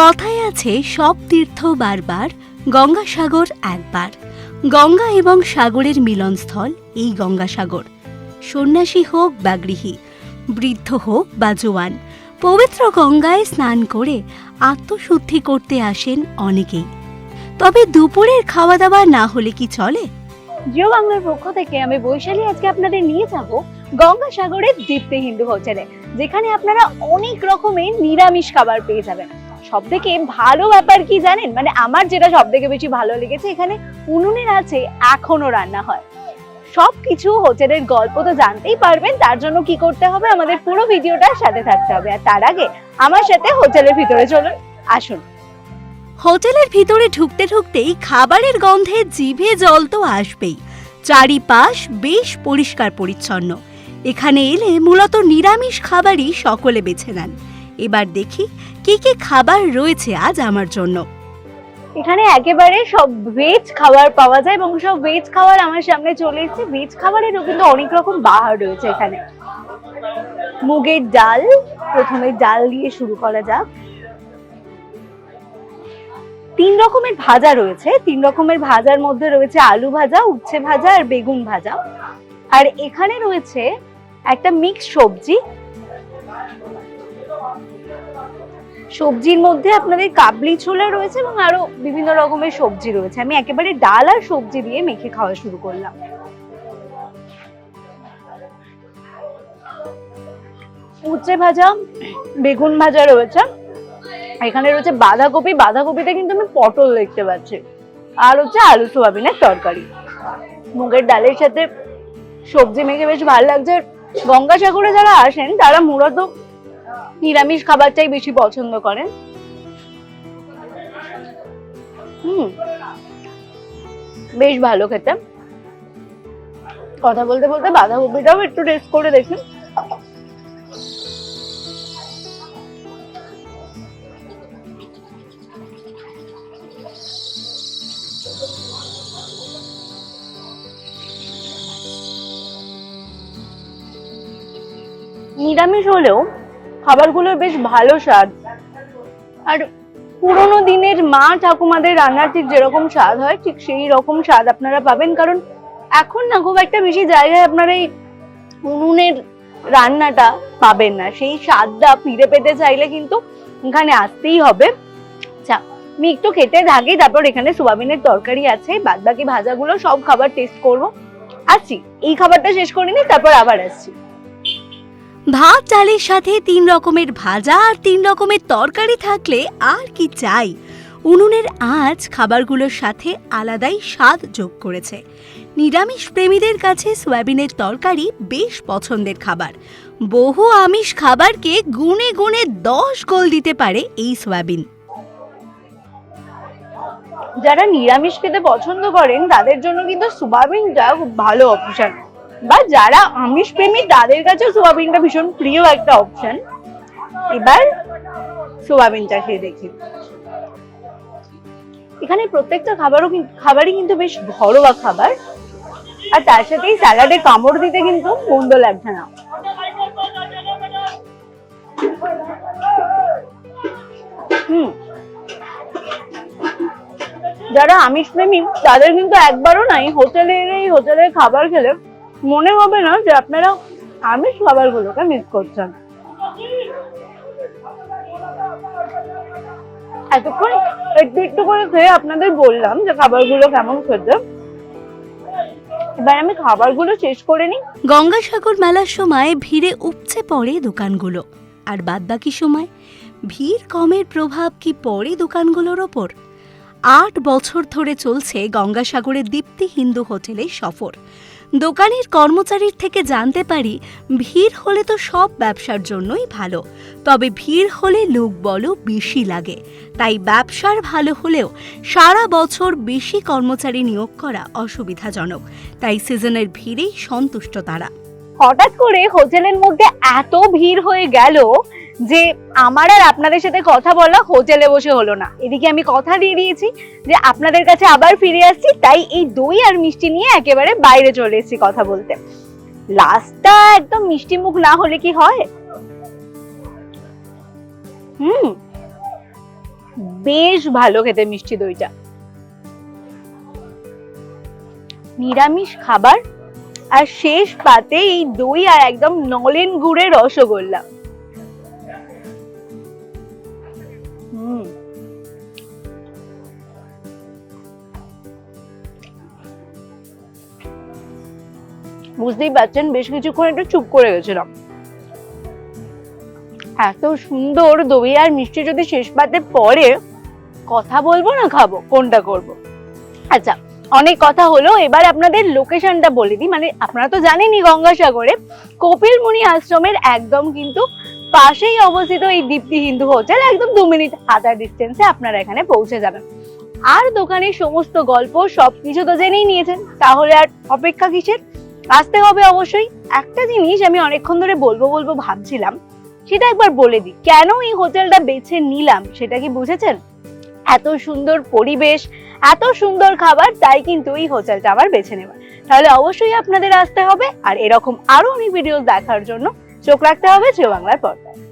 কথায় আছে, সব তীর্থ বারবার, গঙ্গাসাগর একবার। গঙ্গা এবং সাগরের মিলনস্থল, এই গঙ্গাসাগর। সন্ন্যাসী হোক বা গৃহী, বৃদ্ধ হোক বা জোয়ান, পবিত্র গঙ্গায় স্নান করে আত্মশুদ্ধি করতে আসেন অনেকেই। তবে দুপুরের খাওয়া দাওয়া না হলে কি চলে? জিও বাংলার পক্ষ থেকে আমি বৈশালী আজকে আপনাদের নিয়ে যাব গঙ্গাসাগরের দীপ্তি হিন্দু হোটেলে, যেখানে আপনারা অনেক রকমের নিরামিষ খাবার পেয়ে যাবেন। সব থেকে ভালো ব্যাপার কি জানেন? মানে আমার যেটা সব থেকে বেশি ভালো লেগেছে, এখানে উনুনের আছে, এখনও রান্না হয়। সব কিছু হোটেলের গল্প তো জানতেই পারবেন, তার জন্য কি করতে হবে? আমাদের পুরো ভিডিওটার সাথে থাকতে হবে। আর তার আগে আমার সাথে হোটেলের ভিতরে চলুন, আসুন। হোটেলের ভিতরে ঢুকতে ঢুকতেই খাবারের গন্ধে জিভে জল তো আসবেই। চারিপাশ বেশ পরিষ্কার পরিচ্ছন্ন এখানে এলে মূলত নিরামিষ খাবারই সকলে বেছে নেন। এবার দেখি কি কি খাবার রয়েছে আজ আমার জন্য। এখানে একেবারে সব ভেজ খাবার পাওয়া যায় এবং সব ভেজ খাবার আমার সামনে চলে এসেছে। ভেজ খাবারেরও কিন্তু অনেক রকম বাহার রয়েছে এখানে। মুগের ডাল, প্রথমে ডাল দিয়ে শুরু করা যাক। তিন রকমের ভাজা রয়েছে। তিন রকমের ভাজার মধ্যে রয়েছে আলু ভাজা, উচ্ছে ভাজা আর বেগুন ভাজা। আর এখানে রয়েছে একটা মিক্স সবজি। সবজির মধ্যে আপনাদের কাবলি ছোলা রয়েছে এবং আরও বিভিন্ন রকমের সবজি রয়েছে। আমি একেবারে ডাল আর সবজি দিয়ে মেখে খাওয়া শুরু করলাম। উচ্ছে ভাজা, বেগুন ভাজা রয়েছে। এখানে রয়েছে বাঁধাকপি। বাঁধাকপিতে কিন্তু আমি পটল দেখতে পাচ্ছি। আর হচ্ছে আলু সোয়াবিনের তরকারি। মুগের ডালের সাথে সবজি মেখে বেশ ভালো লাগছে। গঙ্গাসাগরে যারা আসেন, তারা মূলত নিরামিষ খাবারটাই বেশি পছন্দ করেন? হুম। বেশ ভালো খেতে। কথা বলতে বলতে বাঁধাকপিটাও একটু টেস্ট করে দেখি নিরামিষ হলেও খাবারগুলোর বেশ ভালো স্বাদ। আর পুরোনো দিনের মা ঠাকুমাদের রান্নার ঠিক যেরকম স্বাদ হয়, ঠিক সেই রকম স্বাদ আপনারা পাবেন। কারণ এখন না, খুব একটা বেশি জায়গায় আপনারা এই উনুনের রান্নাটা পাবেন না। সেই স্বাদটা ফিরে পেতে চাইলে কিন্তু এখানে আসতেই হবে। আচ্ছা আমি একটু খেতে থাকি, তারপর এখানে সোয়াবিনের তরকারি আছে বাদ বাকি ভাজাগুলো সব খাবার টেস্ট করব। আসছি, এই খাবারটা শেষ করে নি তারপর আবার আসছি। ভাত ডালের সাথে তিন রকমের ভাজা আর তিন রকমের তরকারি থাকলে আর কি চাই? উনুনের আঁচ খাবারগুলোর সাথে আলাদাই স্বাদ যোগ করেছে। নিরামিষ প্রেমীদের কাছে সয়াবিনের তরকারি বেশ পছন্দের খাবার। বহু আমিষ খাবারকে গুণে গুণে দশ গোল দিতে পারে এই সয়াবিন। যারা নিরামিষ খেতে পছন্দ করেন, তাদের জন্য কিন্তু সোয়াবিনটা খুব ভালো অপশন বা যারা আমিষ প্রেমী, তাদের কাছে সোয়াবিনটা ভীষণ প্রিয় একটা অপশন এবার সোয়াবিনটা খেয়ে দেখি। এখানে প্রত্যেকটা খাবারও খাবারই কিন্তু বেশ ঘরোয়া খাবার। আর তার সাথেই স্যালাডে কামড় দিতে কিন্তু মন্দ লাগছে না। যারা আমিষ প্রেমী, তাদের কিন্তু একবারও নাই। হোটেলের এই হোটেলের খাবার খেলে মনে হবে না যে আপনারা আমিষ খাবারগুলোকে মিস করছেন। এতক্ষণ একটু একটু করে খেয়ে আপনাদের বললাম যে খাবারগুলো কেমন খেতে। এবার আমি খাবারগুলো শেষ করে নিই। গঙ্গাসাগর মেলার সময় ভিড়ে উপচে পড়ে দোকানগুলো। আর বাদবাকি সময় ভিড় কমের প্রভাব কি পড়ে দোকানগুলোর ওপর? আট বছর ধরে চলছে গঙ্গাসাগরের দীপ্তি হিন্দু হোটেলে সফর। দোকানের কর্মচারীর থেকে জানতে পারি, ভিড় হলে তো সব ব্যবসার জন্যই ভালো। তবে ভিড় হলে লোক বলো বেশি লাগে। তাই ব্যবসার ভালো হলেও সারা বছর বেশি কর্মচারী নিয়োগ করা অসুবিধাজনক। তাই সিজনের ভিড়েই সন্তুষ্ট তারা। হঠাৎ করে হোটেলের মধ্যে এত ভিড় হয়ে গেল যে আমার আর আপনাদের সাথে কথা বলা হোটেলে বসে হলো না। এদিকে আমি কথা দিয়ে দিয়েছি যে আপনাদের কাছে আবার ফিরে আসছি, তাই এই দই আর মিষ্টি নিয়ে একেবারে বাইরে চলে এসেছি কথা বলতে। লাস্টটা একদম মিষ্টি মুখ না হলে কি হয়? হুম, বেশ ভালো খেতে মিষ্টি দইটা। নিরামিষ খাবার, আর শেষ পাতে এই দই আর একদম নলেন গুড়ের রসগোল্লা। বুঝতেই পারছেন, বেশ কিছুক্ষণ একটু চুপ করে গেছিলাম। এত সুন্দর দই আর মিষ্টি যদি শেষ পাতে পরে কথা বলব না খাব? কোনটা করব? আচ্ছা অনেক কথা হলো, এবার আপনাদের লোকেশনটা বলে দিই। মানে আপনারা তো জানেনই গঙ্গাসাগরে কপিল মুনি আশ্রমের একদম কিন্তু পাশেই অবস্থিত এই দীপ্তি হিন্দু হোটেল, একদম দু মিনিট হাঁটার ডিস্টেন্সে আপনারা এখানে পৌঁছে যাবেন। আর দোকানের সমস্ত গল্প সবকিছু তো জেনেই নিয়েছেন। তাহলে আর অপেক্ষা কিসের? আসতে হবে অবশ্যই। একটা জিনিস আমি অনেকক্ষণ ধরে বলব বলব ভাবছিলাম, সেটা একবার বলে দিই। কেন এই হোটেলটা বেছে নিলাম, সেটা কি বুঝেছেন? এত সুন্দর পরিবেশ, এত সুন্দর খাবার, তাই কিন্তু এই হোটেলটা আবার বেছে নেওয়া। তাহলে অবশ্যই আপনাদের আসতে হবে, আর এরকম আরও অনেক ভিডিও দেখার জন্য চোখ রাখতে হবে জিও বাংলার পর্দায়।